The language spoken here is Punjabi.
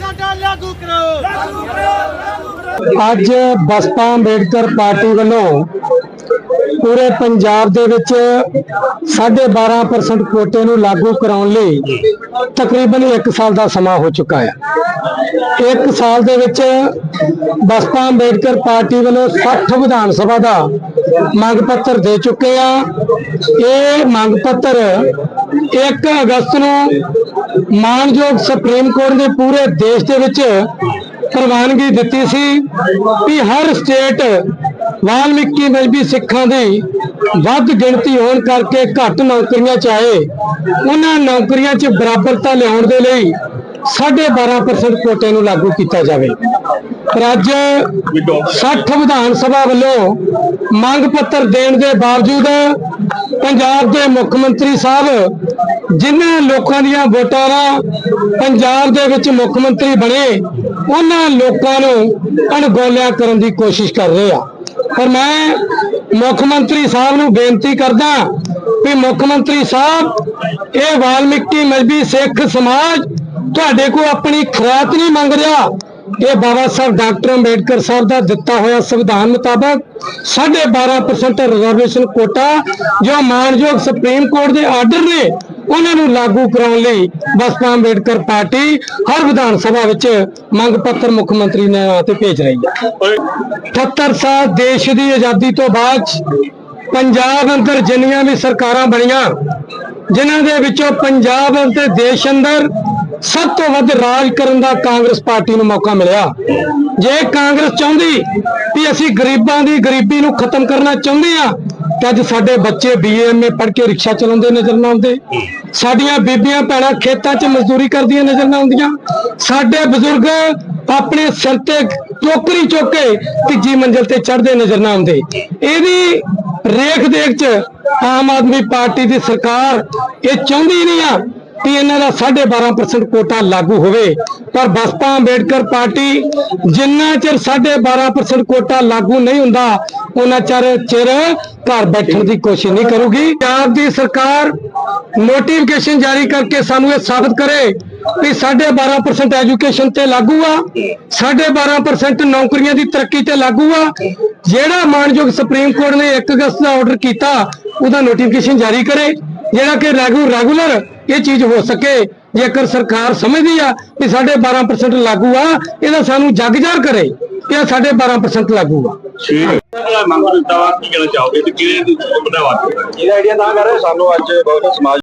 ਸਾਡਾ ਲਾਗੂ ਕਰੋ। ਅੱਜ ਬਸਪਾ ਅੰਬੇਡਕਰ ਪਾਰਟੀ ਵੱਲੋਂ ਪੂਰੇ ਪੰਜਾਬ ਦੇ ਵਿੱਚ 12.5% ਕੋਟੇ ਨੂੰ ਲਾਗੂ ਕਰਾਉਣ ਲਈ ਤਕਰੀਬਨ 1 ਸਾਲ ਦਾ ਸਮਾਂ ਹੋ ਚੁੱਕਾ ਹੈ। ਇੱਕ ਸਾਲ ਦੇ ਵਿੱਚ ਬਸਪਾ ਅੰਬੇਡਕਰ ਪਾਰਟੀ ਵੱਲੋਂ 60 ਵਿਧਾਨ ਸਭਾ ਦਾ ਮੰਗ ਪੱਤਰ ਦੇ ਚੁੱਕੇ ਆ। ਇਹ ਮੰਗ ਪੱਤਰ 1 ਅਗਸਤ ਨੂੰ ਮਾਨਯੋਗ ਸੁਪਰੀਮ ਕੋਰਟ ਨੇ ਪੂਰੇ ਦੇਸ਼ ਦੇ ਵਿੱਚ ਪ੍ਰਵਾਨਗੀ ਦਿੱਤੀ ਸੀ ਕਿ ਹਰ ਸਟੇਟ ਵਾਲਮੀਕੀ ਮਜਬੀ ਸਿੱਖਾਂ ਦੀ ਵੱਧ ਗਿਣਤੀ ਹੋਣ ਕਰਕੇ ਘੱਟ ਨੌਕਰੀਆਂ ਚਾਹੇ ਉਹਨਾਂ ਨੌਕਰੀਆਂ 'ਚ ਬਰਾਬਰਤਾ ਲਿਆਉਣ ਦੇ ਲਈ 12.5% ਕੋਟੇ ਨੂੰ ਲਾਗੂ ਕੀਤਾ ਜਾਵੇ। ਪਰ ਅੱਜ 60 ਵਿਧਾਨ ਸਭਾ ਵੱਲੋਂ ਮੰਗ ਪੱਤਰ ਦੇਣ ਦੇ ਬਾਵਜੂਦ ਪੰਜਾਬ ਦੇ ਮੁੱਖ ਮੰਤਰੀ ਸਾਹਿਬ, ਜਿਨ੍ਹਾਂ ਲੋਕਾਂ ਦੀਆਂ ਵੋਟਾਂ ਨਾਲ ਪੰਜਾਬ ਦੇ ਵਿੱਚ ਮੁੱਖ ਮੰਤਰੀ ਬਣੇ, ਉਹਨਾਂ ਲੋਕਾਂ ਨੂੰ ਅਣਗੌਲਿਆ ਕਰਨ ਦੀ ਕੋਸ਼ਿਸ਼ ਕਰ ਰਹੇ ਆ। ਪਰ ਮੈਂ ਮੁੱਖ ਮੰਤਰੀ ਸਾਹਿਬ ਨੂੰ ਬੇਨਤੀ ਕਰਦਾ ਵੀ ਮੁੱਖ ਮੰਤਰੀ ਸਾਹਿਬ, ਇਹ ਵਾਲਮੀਕੀ ਮਜਬੀ ਸਿੱਖ ਸਮਾਜ ਤੁਹਾਡੇ ਕੋਲ ਆਪਣੀ ਖਰਾਤ ਨਹੀਂ ਮੰਗ ਰਿਹਾ। ਇਹ ਬਾਬਾ ਸਾਹਿਬ ਡਾਕਟਰ ਅੰਬੇਡਕਰ ਸਾਹਿਬ ਦਾ ਦਿੱਤਾ ਹੋਇਆ ਸੰਵਿਧਾਨ ਮੁਤਾਬਕ 12.5% ਰਿਜ਼ਰਵੇਸ਼ਨ ਕੋਟਾ ਜੋ ਮਾਨਯੋਗ ਸੁਪਰੀਮ ਕੋਰਟ ਦੇ ਆਰਡਰ ਨੇ ਉਹਨਾਂ ਨੂੰ ਲਾਗੂ ਕਰਾਉਣ ਲਈ ਬਸਪਾ ਅੰਬੇਡਕਰ ਪਾਰਟੀ ਹਰ ਵਿਧਾਨ ਸਭਾ ਵਿੱਚ ਮੰਗ ਪੱਤਰ ਮੁੱਖ ਮੰਤਰੀ ਨੇ ਤੇ ਭੇਜ ਰਹੀ ਹੈ। 78 ਸਾਲ ਦੇਸ਼ ਦੀ ਆਜ਼ਾਦੀ ਤੋਂ ਬਾਅਦ ਪੰਜਾਬ ਅੰਦਰ ਜਿੰਨੀਆਂ ਵੀ ਸਰਕਾਰਾਂ ਬਣੀਆਂ, ਜਿਨ੍ਹਾਂ ਦੇ ਵਿੱਚੋਂ ਪੰਜਾਬ ਅਤੇ ਦੇਸ਼ ਅੰਦਰ ਸਭ ਤੋਂ ਵੱਧ ਰਾਜ ਕਰਨ ਦਾ ਕਾਂਗਰਸ ਪਾਰਟੀ ਨੂੰ ਮੌਕਾ ਮਿਲਿਆ। ਜੇ ਕਾਂਗਰਸ ਚਾਹੁੰਦੀ ਵੀ ਅਸੀਂ ਗਰੀਬਾਂ ਦੀ ਗਰੀਬੀ ਨੂੰ ਖਤਮ ਕਰਨਾ ਚਾਹੁੰਦੇ ਆ ਤਾਂ ਅੱਜ ਸਾਡੇ ਬੱਚੇ ਬੀਏਐਮਏ ਪੜ੍ਹ ਕੇ ਰਿਕਸ਼ਾ ਚਲਾਉਂਦੇ ਨਜ਼ਰ ਨਾ ਆਉਂਦੇ। ਸਾਡੀਆਂ ਬੀਬੀਆਂ ਭੈਣਾਂ ਖੇਤਾਂ 'ਚ ਮਜ਼ਦੂਰੀ ਕਰਦੀਆਂ ਨਜ਼ਰ ਨਾ ਆਉਂਦੀਆਂ। ਸਾਡੇ ਬਜ਼ੁਰਗ ਆਪਣੇ ਸਿਰ ਤੇ ਟੋਕਰੀ ਚੁੱਕ ਕੇ ਤੀਜੀ ਮੰਜ਼ਲ ਤੇ ਚੜ੍ਹਦੇ ਨਜ਼ਰ ਨਾ ਆਉਂਦੇ। ਇਹਦੀ ਰੇਖ ਦੇਖ ਚ ਆਮ ਆਦਮੀ ਪਾਰਟੀ ਦੀ ਸਰਕਾਰ ਇਹ ਚਾਹੁੰਦੀ ਨਹੀਂ ਆ ਕਿ ਇਹਨਾਂ ਦਾ 12.5% ਕੋਟਾ ਲਾਗੂ ਹੋਵੇ। ਪਰ ਬਸਪਾ ਅੰਬੇਡਕਰ ਪਾਰਟੀ ਜਿੰਨਾ ਚਿਰ 12.5% ਕੋਟਾ ਲਾਗੂ ਨਹੀਂ ਹੁੰਦਾ, ਉਹਨਾਂ ਚਿਰ ਚਿਰ ਘਰ ਬੈਠਣ ਦੀ ਕੋਸ਼ਿਸ਼ ਨਹੀਂ ਕਰੂਗੀ। ਪੰਜਾਬ ਦੀ ਸਰਕਾਰ ਨੋਟੀਫਿਕੇਸ਼ਨ ਜਾਰੀ ਕਰਕੇ ਸਾਨੂੰ ਇਹ ਸਾਬਤ ਕਰੇ ਵੀ 12.5% ਐਜੂਕੇਸ਼ਨ ਤੇ ਲਾਗੂ ਆ 12.5% ਨੌਕਰੀਆਂ ਦੀ ਤਰੱਕੀ ਤੇ ਲਾਗੂ ਆ। ਜਿਹੜਾ ਮਾਨਯੋਗ ਸੁਪਰੀਮ ਕੋਰਟ ਨੇ 1 ਅਗਸਤ ਦਾ ਆਰਡਰ ਕੀਤਾ, ਉਹਦਾ ਨੋਟੀਫਿਕੇਸ਼ਨ ਜਾਰੀ ਕਰੇ। ਜਿਹੜਾ ਕਿ ਰੈਗੂ ਰੈਗੂਲਰ ਇਹ ਚੀਜ਼ ਹੋ ਸਕੇ ਜੇਕਰ ਸਰਕਾਰ ਸਮਝਦੀ ਆ ਵੀ 12.5% ਲਾਗੂ ਆ ਇਹਦਾ ਸਾਨੂੰ ਜਗ ਜਾਰ ਕਰੇ ਕਿ ਇਹ 12.5% ਲਾਗੂ ਆ। ਠੀਕ ਹੈ। ਮੰਗ ਦਿੱਤਾ ਵਾ ਕੀ ਕਹਿਣਾ ਚਾਹੋਗੇ ਤੇ ਕਿਹਦੇ ਵਧਾਵਾ ਇਹਦਾ ਆਈਡੀਆ ਤਾਂ ਕਰ ਰਹੇ ਸਾਨੂੰ ਅੱਜ ਬਹੁਤ ਸਮਾਜ